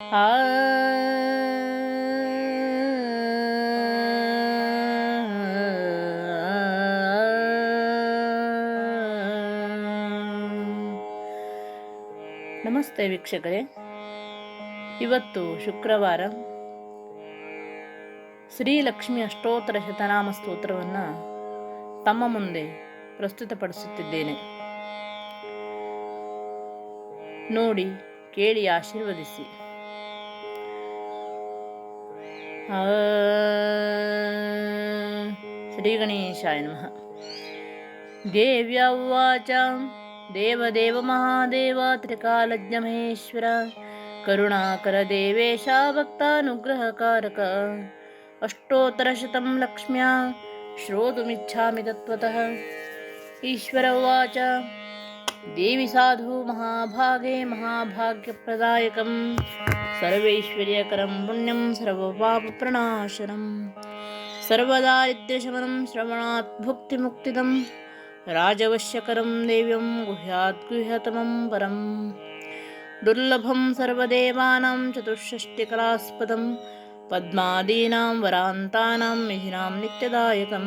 ನಮಸ್ತೆ ವೀಕ್ಷಕರೇ. ಇವತ್ತು ಶುಕ್ರವಾರ ಶ್ರೀಲಕ್ಷ್ಮಿ ಅಷ್ಟೋತ್ತರ ಶತನಾಮ ಸ್ತೋತ್ರವನ್ನು ತಮ್ಮ ಮುಂದೆ ಪ್ರಸ್ತುತಪಡಿಸುತ್ತಿದ್ದೇನೆ. ನೋಡಿ ಕೇಳಿ ಆಶೀರ್ವದಿಸಿ. श्रीगणेशाय नमः। देव्या उवाच देवदेव महादेव त्रिकालज्ञमहेश्वर करुणाकर देवेशा भक्तानुग्रहकारक अष्टोत्तरशतं लक्ष्म्या, श्रोतुमिच्छामि तत्त्वतः। ईश्वर उवाच देवि साधु महाभागे महाभाग्यप्रदायकं सर्वैश्वर्यकरं पुण्यं सर्वपापप्रणाशनं सर्वदारिद्र्यशमनं श्रवणात् भुक्तिमुक्तिदं राजवश्यकरं देव्यं गुह्यात् गुह्यतमं परम्। दुर्लभं सर्वदेवानां चतुष्षष्टिकलास्पदं पद्मादीनां वरान्तानां मिहिनां नित्यदायकं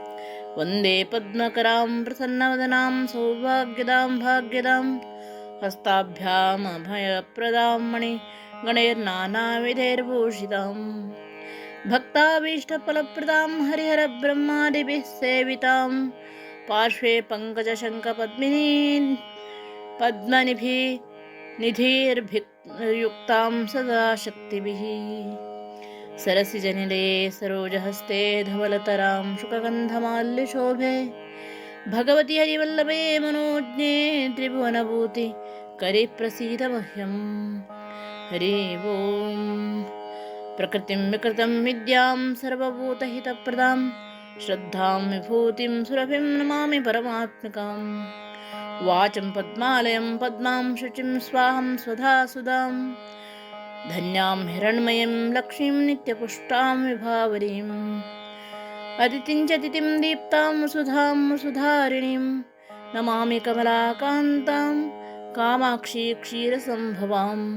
वंदे पद्मकरां प्रसन्नवदनां, सौभाग्यदां, भाग्यदां हस्ताभ्यामभयप्रदां मणिगणैर्नानाविधैर्भूषिताम् भक्ताभीष्टफलप्रदां, हरिहरब्रह्मादिभिः सेवितां। पार्श्वे पङ्कजशङ्खपद्मिनी पद्मनिभिः निधिर्भियुक्तां सदा शक्तिभिः सरसिजनिले सरोजहस्ते धवलतरां शुकगन्धमाल्यशोभे भगवति हरिवल्लभे मनोज्ञे त्रिभुवनभूति करि प्रसीद मह्यं हरि ओं प्रकृतिं विकृतं विद्यां सर्वभूतहितप्रदां श्रद्धां विभूतिं सुरभिं नमामि परमात्मिकाम्। वाचं पद्मालयं पद्मां शुचिं स्वाहं स्वधा सुधां धन्यां हिरण्मयीं लक्ष्मीं नित्यपुष्टां विभावरीम् अदितिं च तिथिं दीप्तां सुधां सुधारिणीं नमामि कमलाकान्तां कामाक्षी क्षीरसम्भवाम्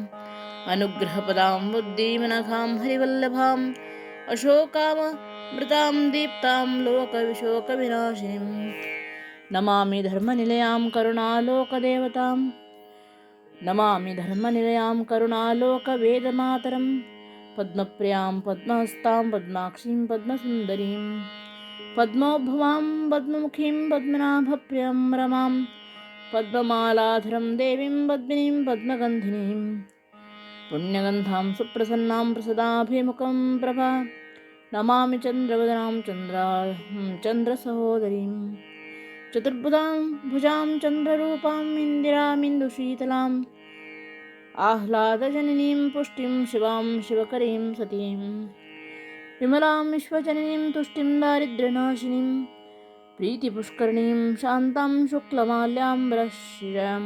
अनुग्रहपदां बुद्धिमनघां हरिवल्लभाम् अशोकामृतां दीप्तां लोकविशोकविनाशिनीं नमामि धर्मनिलयां करुणालोकदेवताम् नमामि धर्मनिलयां करुणालोकवेदमातरं पद्मप्रियां पद्महस्तां पद्माक्षीं पद्मसुन्दरीं पद्मोद्भवां पद्ममुखीं पद्मनाभप्रियं रमां पद्ममालाधरं देवीं पद्मिनीं पद्मगन्धिनीं पुण्यगन्धां सुप्रसन्नां प्रसदाभिमुखं प्रभा नमामि चन्द्रवदनां चन्द्रा चन्द्रसहोदरीम् चतुर्भुजां भुजां चन्द्ररूपाम् इन्दिरामिन्दुशीतलाम् आह्लादजननीं पुष्टिं शिवां शिवकरीं सतीं। विमलां विश्वजननीं तुष्टिं दारिद्र्यनाशिनीं। प्रीतिपुष्करणीं शान्तां शुक्लमाल्याम्बरशिरां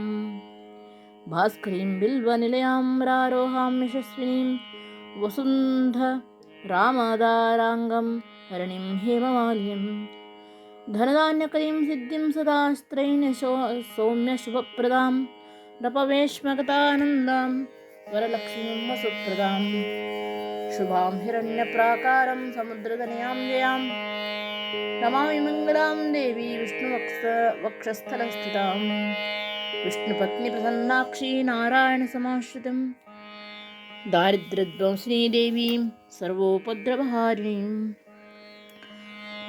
भास्करीं बिल्वनिलयां रारोहां यशस्विनीं वसुन्ध रामदाराङ्गं हरणिं हेममाल्यम् धनधान्यकरीं सिद्धिं सदास्त्रैण्यशो सौम्यशुभप्रदां नपवेश्मगतानन्दां वरलक्ष्मीं वसुप्रदां शुभां हिरण्यप्राकारं समुद्रधनयां जयां नमामि मङ्गलां देवी विष्णुवक्ष वक्षस्थलस्थितां विष्णुपत्नीप्रसन्नाक्षी नारायणसमाश्रितं दारिद्र्यध्वंसिनी देवीं सर्वोपद्रवहारिणीम्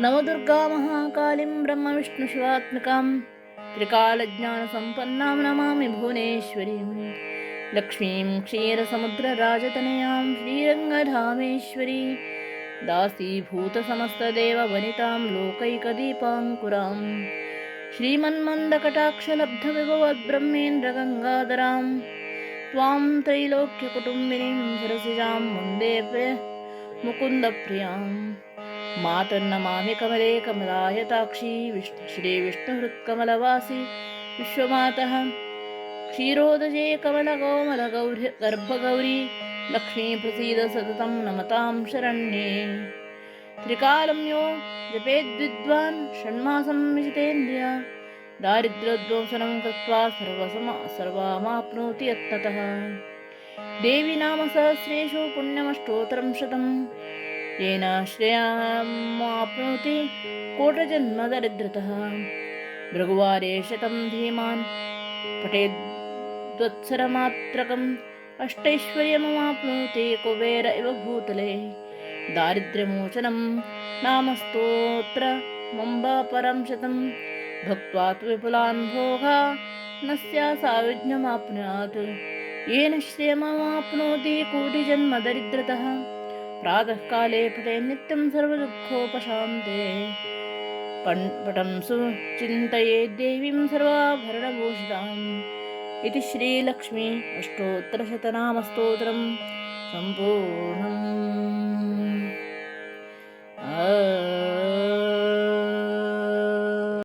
नवदुर्गा महाकालीं ब्रह्मविष्णुशिवात्मिकां त्रिकालज्ञानसम्पन्नां नमामि भुवनेश्वरीं लक्ष्मीं क्षीरसमुद्रराजतनयां श्रीरङ्गधामेश्वरी। दासीभूतसमस्तदेववनितां लोकैकदीपाङ्कुरां। श्रीमन्मन्दकटाक्षलब्धविभवद्ब्रह्मेन्द्रगङ्गाधरां। त्वां त्रैलोक्यकुटुम्बिनीं सरसिजां वन्दे प्रिय मातर्नमामि कमले कमलायताक्षी विष् श्रीविष्णुहृत्कमलवासी विश्वमातः। कमलगौमलगौर् गर्भगौरी लक्ष्मीप्रसीद सततं नमतां शरण्ये। त्रिकालं यो जपेद्विद्वान् षण्मासं दारिद्र्योद्वंसनं कृत्वा सर्वसमा सर्वामाप्नोति नाम सहस्रेषु पुण्यमष्टोत्तरं शतं येन श्रेयामाप्नोति कोटजन्मदरिद्रतः। भृगुवारे शतं धीमान् पठेद्वत्सरमात्रकम् अष्टैश्वर्यमवाप्नोति कुबेर इव भूतले। दारिद्र्यमोचनं नाम स्तोत्रमम्बा परं शतं भक्त्वा तु विपुलान् भोगा न स्यासायुज्ञमाप्नुयात् येन श्रियमवाप्नोति कोटिजन्मदरिद्रतः प्रातःकाले पठे नित्यं सर्वदुःखोपशान्ते पण् पटं सुचिन्तये देवीं सर्वाभरणभूषिताम् इति श्रीलक्ष्मी अष्टोत्तरशतनामस्तोत्रं सम्पूर्णम्